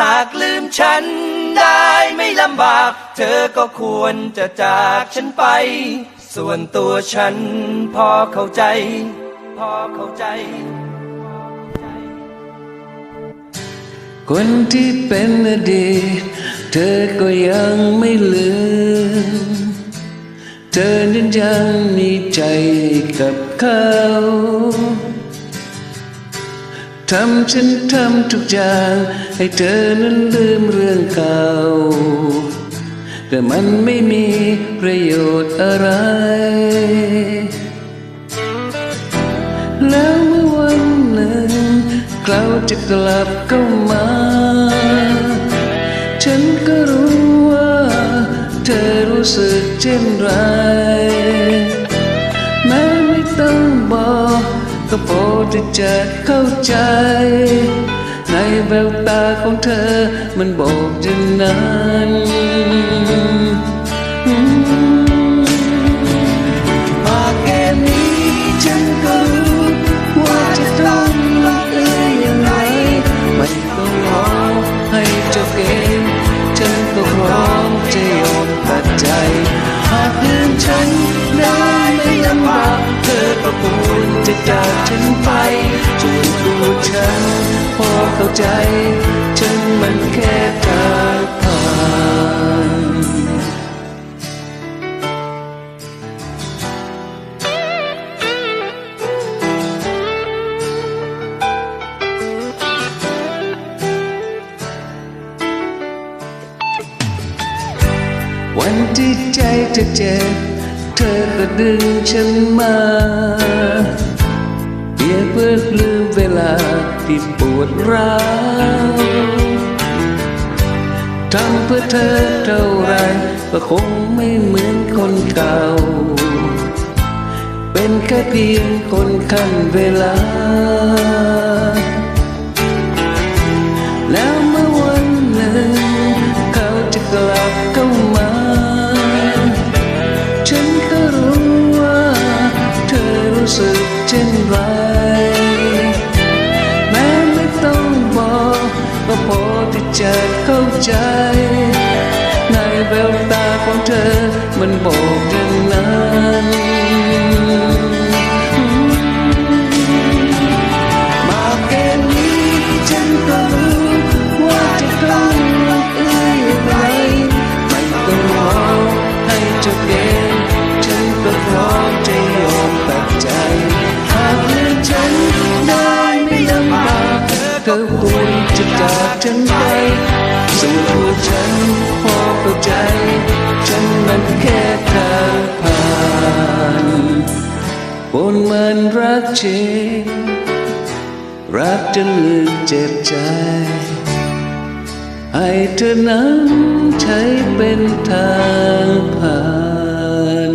หากลืมฉันได้ไม่ลำบาก เธอก็ควรจะจากฉันไป ส่วนตัวฉันพอเข้าใจ พอเข้าใจ คนที่เป็นอดีตเธอก็ยังไม่ลืม เธอนั้นยังมีใจกับเขา ทำฉันทำทุกอย่าง ให้เธอนั้นลืมเรื่องเก่า แต่มันไม่มีประโยชน์อะไร แล้วเมื่อวันหนึ่งเขาจะกลับเข้ามา ฉันก็รู้ว่า เธอรู้สึกเช่นไร จะเข้าใจ ในแววตาของเธอมันบอกอย่างนั้นอืมมาแค่นี้ฉันก็รู้ว่าจะต้องลงเอยอย่างไรไม่ต้องรอให้จบเกมฉันก็พร้อมจะยอมตัดใจหากลืมฉันได้ไม่ลำบากเธอก็ควรจะจากฉันไป ฉันพอเข้าใจ ฉันมันแค่ทางผ่านวันที่ใจเธอเจ็บเธอก็ดึงฉันมา เพียงเพื่อลืมเวลาที่ปวดร้าวทำเพื่อเธอเท่าไรก็คงไม่เหมือนคนเก่า เป็นแค่เพียงคนขั้นเวลา แล้วเมื่อวันหนึ่ง เขาจะกลับเข้ามา ฉันก็รู้ว่า เธอรู้สึกเช่นไร เข้าใจ ในแววตาของเธอมันบอกอย่างนั้นมาแค่นี้ฉันก็รู้ว่าจะต้องลงเอื้อยไรไม่ต้องรอให้จบเกมฉันก็พร้อมจะยอมตัดใจหากเลือกฉันได้ไม่ลำบากเธอควรจะจากฉันไป สู่ตัวฉันพอเข้าใจ ฉันมันแค่ทางผ่านบนมันรักจริงรักจนลืมเจ็บใจ ให้เธอนั้นใช้เป็นทางผ่าน